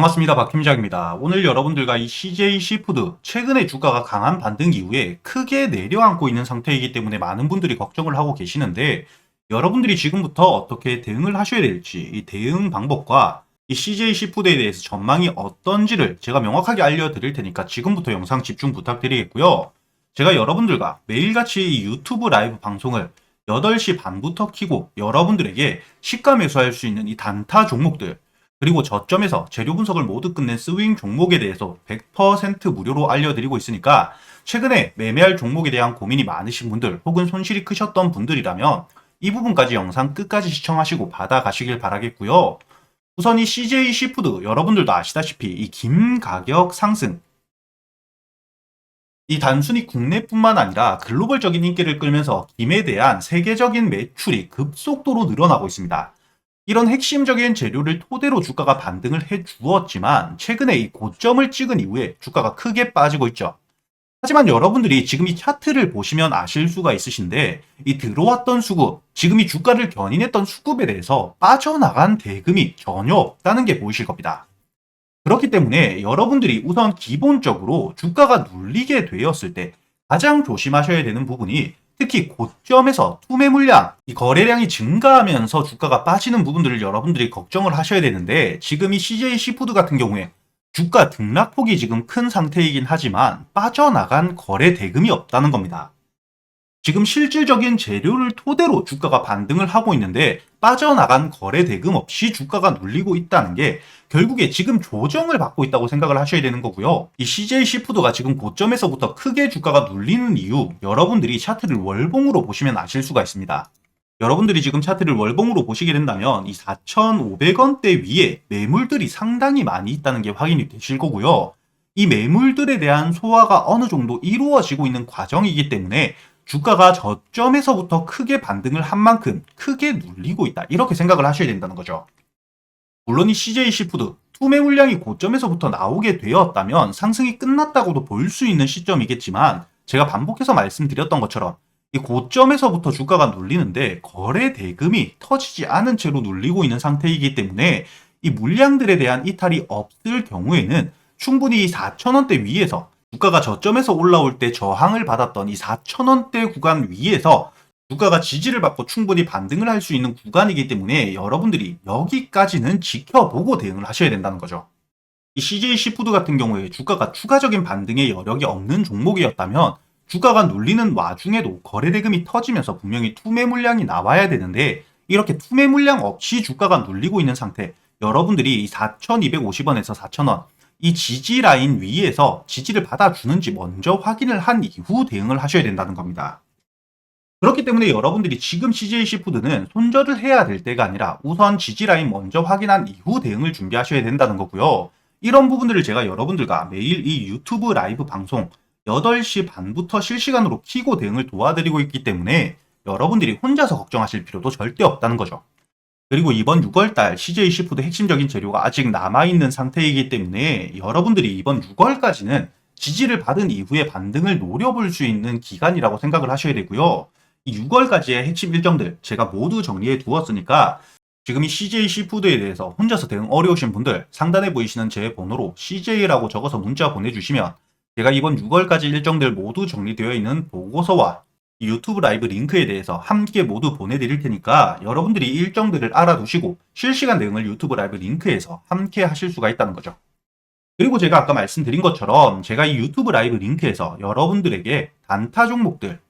반갑습니다. 박팀장입니다. 오늘 여러분들과 이 CJ 시푸드 최근에 주가가 강한 반등 이후에 크게 내려앉고 있는 상태이기 때문에 많은 분들이 걱정을 하고 계시는데 여러분들이 지금부터 어떻게 대응을 하셔야 될지 이 대응 방법과 이 CJ 시푸드에 대해서 전망이 어떤지를 제가 명확하게 알려드릴 테니까 지금부터 영상 집중 부탁드리겠고요. 제가 여러분들과 매일같이 이 유튜브 라이브 방송을 8시 반부터 키고 여러분들에게 시가 매수할 수 있는 이 단타 종목들 그리고 저점에서 재료 분석을 모두 끝낸 스윙 종목에 대해서 100% 무료로 알려드리고 있으니까 최근에 매매할 종목에 대한 고민이 많으신 분들 혹은 손실이 크셨던 분들이라면 이 부분까지 영상 끝까지 시청하시고 받아가시길 바라겠고요. 우선 이 CJ 시푸드 여러분들도 아시다시피 이긴 가격 상승 이 단순히 국내뿐만 아니라 글로벌적인 인기를 끌면서 김에 대한 세계적인 매출이 급속도로 늘어나고 있습니다. 이런 핵심적인 재료를 토대로 주가가 반등을 해 주었지만 최근에 이 고점을 찍은 이후에 주가가 크게 빠지고 있죠. 하지만 여러분들이 지금 이 차트를 보시면 아실 수가 있으신데 이 들어왔던 수급, 지금 이 주가를 견인했던 수급에 대해서 빠져나간 대금이 전혀 없다는 게 보이실 겁니다. 그렇기 때문에 여러분들이 우선 기본적으로 주가가 눌리게 되었을 때 가장 조심하셔야 되는 부분이 특히 고점에서 투매 물량, 이 거래량이 증가하면서 주가가 빠지는 부분들을 여러분들이 걱정을 하셔야 되는데 지금 이 CJ 시푸드 같은 경우에 주가 등락폭이 지금 큰 상태이긴 하지만 빠져나간 거래 대금이 없다는 겁니다. 지금 실질적인 재료를 토대로 주가가 반등을 하고 있는데 빠져나간 거래 대금 없이 주가가 눌리고 있다는 게 결국에 지금 조정을 받고 있다고 생각을 하셔야 되는 거고요. 이 CJ 시푸드가 지금 고점에서부터 크게 주가가 눌리는 이유 여러분들이 차트를 월봉으로 보시면 아실 수가 있습니다. 여러분들이 지금 차트를 월봉으로 보시게 된다면 이 4,500원대 위에 매물들이 상당히 많이 있다는 게 확인이 되실 거고요. 이 매물들에 대한 소화가 어느 정도 이루어지고 있는 과정이기 때문에 주가가 저점에서부터 크게 반등을 한 만큼 크게 눌리고 있다. 이렇게 생각을 하셔야 된다는 거죠. 물론 이 CJ 시푸드 투매 물량이 고점에서부터 나오게 되었다면 상승이 끝났다고도 볼 수 있는 시점이겠지만 제가 반복해서 말씀드렸던 것처럼 이 고점에서부터 주가가 눌리는데 거래 대금이 터지지 않은 채로 눌리고 있는 상태이기 때문에 이 물량들에 대한 이탈이 없을 경우에는 충분히 4천원대 위에서 주가가 저점에서 올라올 때 저항을 받았던 이 4천원대 구간 위에서 주가가 지지를 받고 충분히 반등을 할 수 있는 구간이기 때문에 여러분들이 여기까지는 지켜보고 대응을 하셔야 된다는 거죠. 이 CJ 시푸드 같은 경우에 주가가 추가적인 반등의 여력이 없는 종목이었다면 주가가 눌리는 와중에도 거래 대금이 터지면서 분명히 투매 물량이 나와야 되는데 이렇게 투매 물량 없이 주가가 눌리고 있는 상태 여러분들이 4,250원에서 4,000원 이 지지 라인 위에서 지지를 받아주는지 먼저 확인을 한 이후 대응을 하셔야 된다는 겁니다. 그렇기 때문에 여러분들이 지금 CJ 시푸드는 손절을 해야 될 때가 아니라 우선 지지 라인 먼저 확인한 이후 대응을 준비하셔야 된다는 거고요. 이런 부분들을 제가 여러분들과 매일 이 유튜브 라이브 방송 8시 반부터 실시간으로 키고 대응을 도와드리고 있기 때문에 여러분들이 혼자서 걱정하실 필요도 절대 없다는 거죠. 그리고 이번 6월달 CJ 시푸드 핵심적인 재료가 아직 남아있는 상태이기 때문에 여러분들이 이번 6월까지는 지지를 받은 이후에 반등을 노려볼 수 있는 기간이라고 생각을 하셔야 되고요. 이 6월까지의 핵심 일정들 제가 모두 정리해 두었으니까 지금 이 CJ 시푸드에 대해서 혼자서 대응 어려우신 분들 상단에 보이시는 제 번호로 CJ라고 적어서 문자 보내주시면 제가 이번 6월까지 일정들 모두 정리되어 있는 보고서와 유튜브 라이브 링크에 대해서 함께 모두 보내드릴 테니까 여러분들이 일정들을 알아두시고 실시간 대응을 유튜브 라이브 링크에서 함께 하실 수가 있다는 거죠. 그리고 제가 아까 말씀드린 것처럼 제가 이 유튜브 라이브 링크에서 여러분들에게 단타 종목들,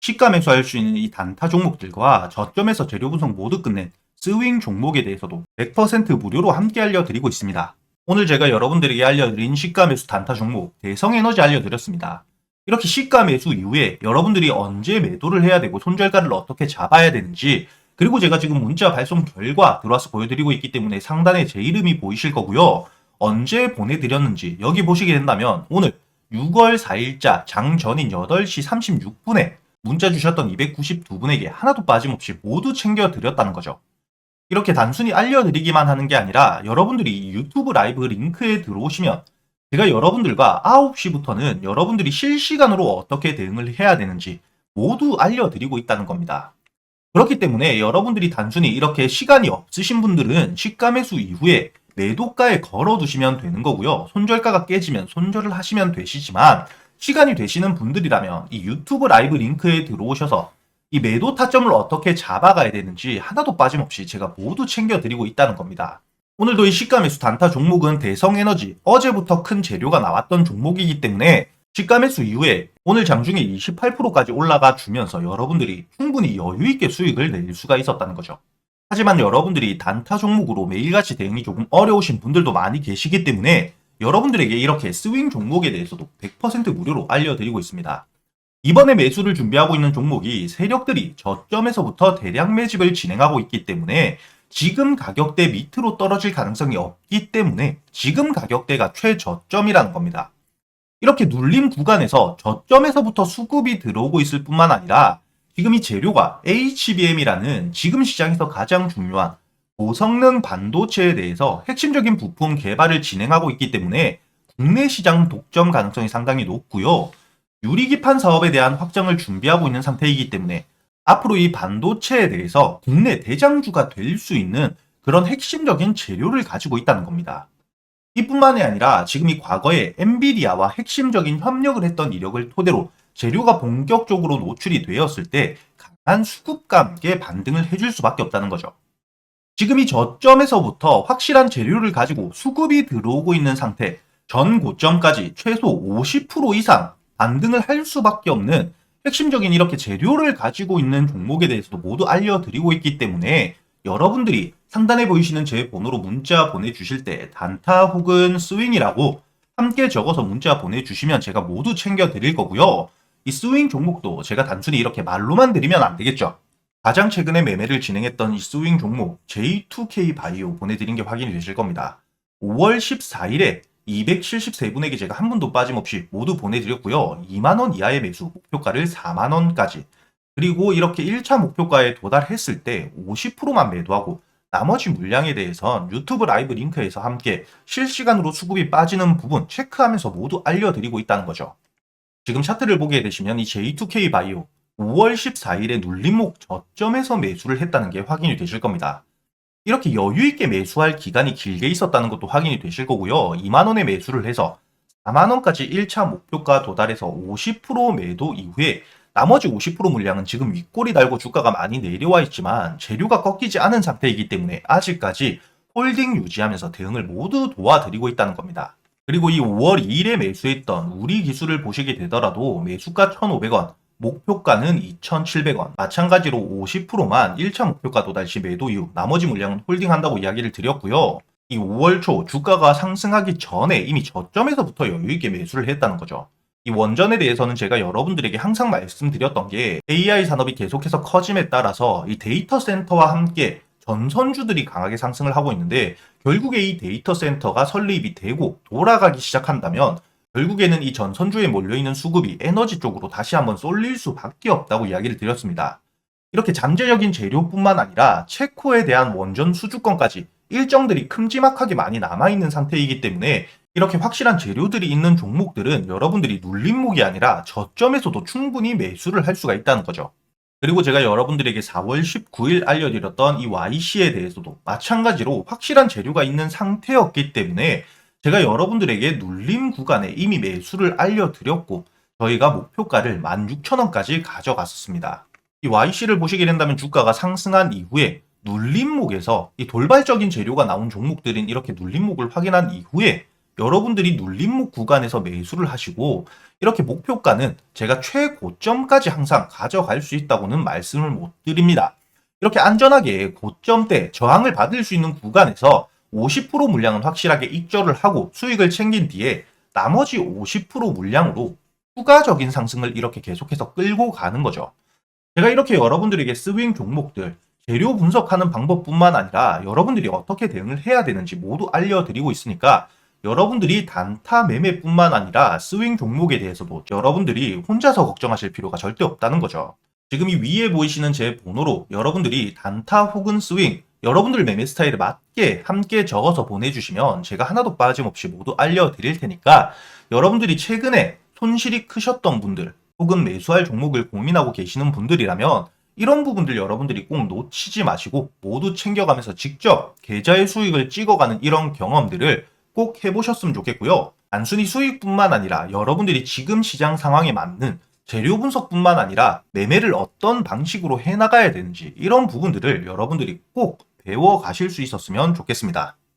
시가 매수할 수 있는 이 단타 종목들과 저점에서 재료 분석 모두 끝낸 스윙 종목에 대해서도 100% 무료로 함께 알려드리고 있습니다. 오늘 제가 여러분들에게 알려드린 시가 매수 단타 종목 대성에너지 알려드렸습니다. 이렇게 시가 매수 이후에 여러분들이 언제 매도를 해야 되고 손절가를 어떻게 잡아야 되는지 그리고 제가 지금 문자 발송 결과 들어와서 보여드리고 있기 때문에 상단에 제 이름이 보이실 거고요. 언제 보내드렸는지 여기 보시게 된다면 오늘 6월 4일자 장전인 8시 36분에 문자 주셨던 292분에게 하나도 빠짐없이 모두 챙겨드렸다는 거죠. 이렇게 단순히 알려드리기만 하는 게 아니라 여러분들이 유튜브 라이브 링크에 들어오시면 제가 여러분들과 9시부터는 여러분들이 실시간으로 어떻게 대응을 해야 되는지 모두 알려드리고 있다는 겁니다. 그렇기 때문에 여러분들이 단순히 이렇게 시간이 없으신 분들은 시가 매수 이후에 매도가에 걸어두시면 되는 거고요. 손절가가 깨지면 손절을 하시면 되시지만 시간이 되시는 분들이라면 이 유튜브 라이브 링크에 들어오셔서 이 매도 타점을 어떻게 잡아가야 되는지 하나도 빠짐없이 제가 모두 챙겨드리고 있다는 겁니다. 오늘도 이 시가매수 단타 종목은 대성에너지 어제부터 큰 재료가 나왔던 종목이기 때문에 시가매수 이후에 오늘 장중에 28%까지 올라가 주면서 여러분들이 충분히 여유있게 수익을 낼 수가 있었다는 거죠. 하지만 여러분들이 단타 종목으로 매일같이 대응이 조금 어려우신 분들도 많이 계시기 때문에 여러분들에게 이렇게 스윙 종목에 대해서도 100% 무료로 알려드리고 있습니다. 이번에 매수를 준비하고 있는 종목이 세력들이 저점에서부터 대량 매집을 진행하고 있기 때문에 지금 가격대 밑으로 떨어질 가능성이 없기 때문에 지금 가격대가 최저점이라는 겁니다. 이렇게 눌림 구간에서 저점에서부터 수급이 들어오고 있을 뿐만 아니라 지금 이 재료가 HBM이라는 지금 시장에서 가장 중요한 고성능 반도체에 대해서 핵심적인 부품 개발을 진행하고 있기 때문에 국내 시장 독점 가능성이 상당히 높고요. 유리기판 사업에 대한 확장을 준비하고 있는 상태이기 때문에 앞으로 이 반도체에 대해서 국내 대장주가 될 수 있는 그런 핵심적인 재료를 가지고 있다는 겁니다. 이뿐만이 아니라 지금 이 과거에 엔비디아와 핵심적인 협력을 했던 이력을 토대로 재료가 본격적으로 노출이 되었을 때 강한 수급과 함께 반등을 해줄 수밖에 없다는 거죠. 지금 이 저점에서부터 확실한 재료를 가지고 수급이 들어오고 있는 상태, 전 고점까지 최소 50% 이상 반등을 할 수밖에 없는 핵심적인 이렇게 재료를 가지고 있는 종목에 대해서도 모두 알려드리고 있기 때문에 여러분들이 상단에 보이시는 제 번호로 문자 보내주실 때 단타 혹은 스윙이라고 함께 적어서 문자 보내주시면 제가 모두 챙겨드릴 거고요. 이 스윙 종목도 제가 단순히 이렇게 말로만 드리면 안 되겠죠. 가장 최근에 매매를 진행했던 이 스윙 종목 J2K 바이오 보내드린 게 확인이 되실 겁니다. 5월 14일에 273분에게 제가 한 분도 빠짐없이 모두 보내드렸고요. 2만원 이하의 매수 목표가를 4만원까지 그리고 이렇게 1차 목표가에 도달했을 때 50%만 매도하고 나머지 물량에 대해선 유튜브 라이브 링크에서 함께 실시간으로 수급이 빠지는 부분 체크하면서 모두 알려드리고 있다는 거죠. 지금 차트를 보게 되시면 이 J2K 바이오 5월 14일에 눌림목 저점에서 매수를 했다는 게 확인이 되실 겁니다. 이렇게 여유있게 매수할 기간이 길게 있었다는 것도 확인이 되실 거고요. 2만원에 매수를 해서 4만원까지 1차 목표가 도달해서 50% 매도 이후에 나머지 50% 물량은 지금 윗골이 달고 주가가 많이 내려와 있지만 재료가 꺾이지 않은 상태이기 때문에 아직까지 홀딩 유지하면서 대응을 모두 도와드리고 있다는 겁니다. 그리고 이 5월 2일에 매수했던 우리 기술을 보시게 되더라도 매수가 1,500원, 목표가는 2,700원. 마찬가지로 50%만 1차 목표가 도달 시 매도 이후 나머지 물량은 홀딩한다고 이야기를 드렸고요. 이 5월 초 주가가 상승하기 전에 이미 저점에서부터 여유있게 매수를 했다는 거죠. 이 원전에 대해서는 제가 여러분들에게 항상 말씀드렸던 게 AI 산업이 계속해서 커짐에 따라서 이 데이터 센터와 함께 전선주들이 강하게 상승을 하고 있는데 결국에 이 데이터 센터가 설립이 되고 돌아가기 시작한다면 결국에는 이 전선주에 몰려있는 수급이 에너지 쪽으로 다시 한번 쏠릴 수밖에 없다고 이야기를 드렸습니다. 이렇게 잠재적인 재료뿐만 아니라 체코에 대한 원전 수주권까지 일정들이 큼지막하게 많이 남아있는 상태이기 때문에 이렇게 확실한 재료들이 있는 종목들은 여러분들이 눌림목이 아니라 저점에서도 충분히 매수를 할 수가 있다는 거죠. 그리고 제가 여러분들에게 4월 19일 알려드렸던 이 YC에 대해서도 마찬가지로 확실한 재료가 있는 상태였기 때문에 제가 여러분들에게 눌림 구간에 이미 매수를 알려드렸고 저희가 목표가를 16,000원까지 가져갔었습니다. 이 YC를 보시게 된다면 주가가 상승한 이후에 눌림목에서 이 돌발적인 재료가 나온 종목들인 이렇게 눌림목을 확인한 이후에 여러분들이 눌림목 구간에서 매수를 하시고 이렇게 목표가는 제가 최고점까지 항상 가져갈 수 있다고는 말씀을 못 드립니다. 이렇게 안전하게 고점대 저항을 받을 수 있는 구간에서 50% 물량은 확실하게 익절을 하고 수익을 챙긴 뒤에 나머지 50% 물량으로 추가적인 상승을 이렇게 계속해서 끌고 가는 거죠. 제가 이렇게 여러분들에게 스윙 종목들 재료 분석하는 방법뿐만 아니라 여러분들이 어떻게 대응을 해야 되는지 모두 알려드리고 있으니까 여러분들이 단타 매매뿐만 아니라 스윙 종목에 대해서도 여러분들이 혼자서 걱정하실 필요가 절대 없다는 거죠. 지금 이 위에 보이시는 제 번호로 여러분들이 단타 혹은 스윙 여러분들 매매 스타일에 맞게 함께 적어서 보내주시면 제가 하나도 빠짐없이 모두 알려드릴 테니까 여러분들이 최근에 손실이 크셨던 분들 혹은 매수할 종목을 고민하고 계시는 분들이라면 이런 부분들 여러분들이 꼭 놓치지 마시고 모두 챙겨가면서 직접 계좌의 수익을 찍어가는 이런 경험들을 꼭 해보셨으면 좋겠고요. 단순히 수익뿐만 아니라 여러분들이 지금 시장 상황에 맞는 재료 분석뿐만 아니라 매매를 어떤 방식으로 해나가야 되는지 이런 부분들을 여러분들이 꼭 배워 가실 수 있었으면 좋겠습니다.